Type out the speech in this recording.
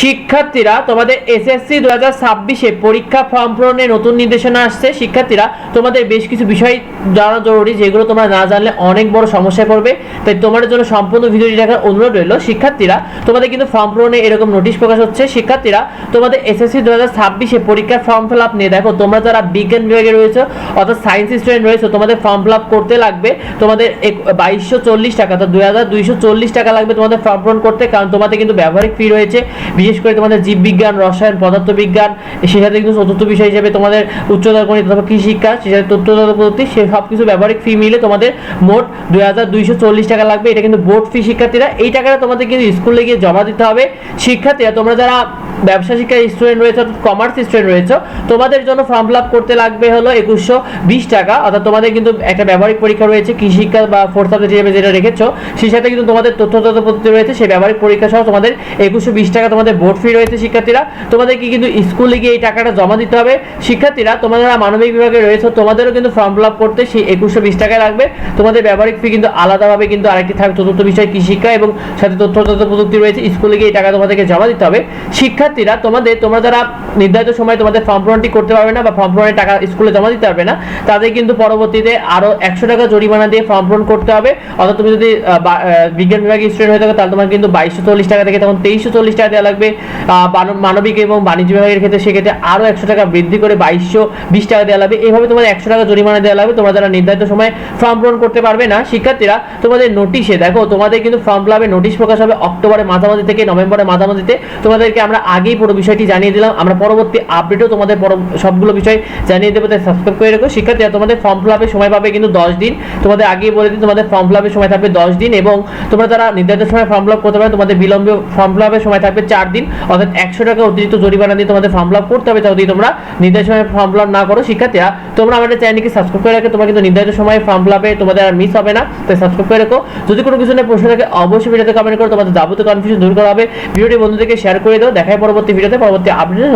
শিক্ষার্থীরা, তোমাদের এসএসসি দু হাজার ছাব্বিশে পরীক্ষা ফর্ম পূরণে নতুন নির্দেশনা আসছে। শিক্ষার্থীরা, তোমাদের বেশ কিছু বিষয় জানা জরুরি, যেগুলো তোমরা না জানলে অনেক বড় সমস্যায় পড়বে। তাই তোমাদের জন্য সম্পূর্ণ ভিডিওটি দেখার অনুরোধ রইল। শিক্ষার্থীরা, তোমাদের কিন্তু ফর্ম পূরণে এরকম নোটিশ প্রকাশ হচ্ছে। শিক্ষার্থীরা, তোমাদের এসএসসি দু হাজার ছাব্বিশে পরীক্ষার ফর্ম ফিল আপ নিয়ে দেখো, তোমরা যারা বিজ্ঞান বিভাগে রয়েছে, অর্থাৎ সায়েন্স স্টুডেন্ট রয়েছে, তোমাদের ফর্ম ফিল আপ করতে লাগবে। তোমাদের বাইশশো চল্লিশ টাকা তো দুই হাজার দুইশো চল্লিশ টাকা লাগবে তোমাদের ফর্ম পূরণ করতে, কারণ তোমাদের কিন্তু ব্যবহারিক ফি রয়েছে। বিশেষ করে তোমাদের জীববিজ্ঞান, রসায়ন, পদার্থবিজ্ঞান সেই সাথে কিন্তু চতুর্থ বিষয় হিসেবে তোমাদের উচ্চতর গণিত অথবা কৃষি শিক্ষা সেই সাথে তথ্যগত প্রযুক্তি সে সব কিছু ব্যবহারিক ফি মিলে তোমাদের মোট দুই হাজার দুইশো চল্লিশ টাকা লাগবে। এটা কিন্তু বোর্ড ফি শিক্ষার্থীরা এই টাকাটা তোমাদের কিন্তু স্কুলে গিয়ে জমা দিতে হবে। শিক্ষার্থীরা, তোমরা যারা ব্যবসা শিক্ষার স্টুডেন্ট রয়েছে অর্থাৎ কমার্স স্টুডেন্ট রয়েছে, তোমাদের জন্য ফর্ম ফিল আপ করতে লাগবে হলো একুশশো বিশ টাকা। অর্থাৎ তোমাদের কিন্তু একটা ব্যবহারিক পরীক্ষা রয়েছে কৃষি শিক্ষা বা ফোর্থ সাবজেক্ট হিসেবে যেটা রেখেছো, সেই সাথে কিন্তু তোমাদের তথ্য তথ্য পদ্ধতি রয়েছে, সেই ব্যবহারিক পরীক্ষা সহ তোমাদের একুশশো বিশ টাকা তোমাদের বোর্ড ফি রয়েছে শিক্ষার্থীরা। তোমাদেরকে কিন্তু স্কুলে গিয়ে এই টাকাটা জমা দিতে হবে। শিক্ষার্থীরা, তোমাদের মানবিক বিভাগে রয়েছে, তোমাদেরও কিন্তু ফর্ম ফিল আপ করতে সেই একুশশো বিশ টাকায় লাগবে। তোমাদের ব্যবহারিক ফি কিন্তু আলাদাভাবে কিন্তু আরেকটি থাকবে। চতুর্থ বিষয়, কৃষি শিক্ষা এবং সাথে তথ্য তথ্য প্রযুক্তি রয়েছে, স্কুলে গিয়ে এই টাকা তোমাদেরকে জমা দিতে হবে। শিক্ষার্থীরা, তোমাদের, তোমরা যারা নির্ধারিত সময় তোমাদের ফর্ম পূরণটি করতে পারবে না বা ফর্ম পূরণের টাকা স্কুলে জমা দিতে পারবে না, তাদের কিন্তু পরবর্তীতে আরও একশো টাকা জরিমানা দিয়ে ফর্ম পূরণ করতে হবে। অর্থাৎ তুমি যদি বিজ্ঞান বিভাগের স্টুডেন্ট হয়ে থাকো, তাহলে তোমার কিন্তু বাইশশো চল্লিশ টাকা থেকে তখন তেইশশো চল্লিশ টাকা দেওয়া লাগবে। মানবিক এবং বাণিজ্য বিভাগের ক্ষেত্রে সেক্ষেত্রে আরও একশো টাকা বৃদ্ধি করে বাইশশো বিশ টাকা দেওয়া লাগবে। এইভাবে তোমাদের একশো টাকা জরিমানা দেওয়া লাগবে। তোমরা যারা নির্ধারিত সময় ফর্ম পূরণ করতে পারবে না, শিক্ষার্থীরা তোমাদের নোটিশে, দেখো, তোমাদের কিন্তু ফর্ম ফিল নোটিশ প্রকাশ হবে অক্টোবরের মাঝামাঝি থেকে নভেম্বরের মাঝামাঝিতে। তোমাদেরকে আমরা আগেই পুরো বিষয়টি জানিয়ে দিলাম। আমরা পরবর্তী আপডেটও তোমাদের সবগুলো বিষয় জানিয়ে দেবো। তাই সাবস্ক্রাইব করে রেখো। শিক্ষার্থীরা, তোমাদের ফর্ম ফিল সময় পাবে কিন্তু দশ দিন। তোমাদের আগেই বলে দিই, তোমাদের ফর্ম ফিল সময় থাকবে দশ দিন এবং তোমরা যারা নির্ধারিত সময় ফর্ম ফিল করতে পারবে তোমাদের বিলম্বে ফর্ম ফিল সময় থাকবে চার দিন। অর্থাৎ একশো টাকা অতিরিক্ত জরিমানা দিয়ে তোমাদের ফর্ম ফিল করতে হবে যদি তোমরা নির্ধারিত সময় ফর্ম ফিল না করো। শিক্ষার্থীরা, তোমরা আমাদের চ্যানেলকে সাবস্ক্রাইব করে রাখো, তোমরা কিন্তু নির্ধারিত সময় ফর্ম ফিল তোমাদের আর মিস হবে না, তাই সাবস্ক্রাইব করে রাখো। যদি কোনো কিছু নিয়ে প্রশ্ন থাকে, অবশ্যই ভিডিওতে কমেন্ট করো তোমাদের যাবতীয় কনফিউশন দূর করা হবে। ভিডিওটি বন্ধুদেরকে শেয়ার করে দাও। দেখায় পরবর্তী ভিডিওতে পরবর্তী আপডেটে।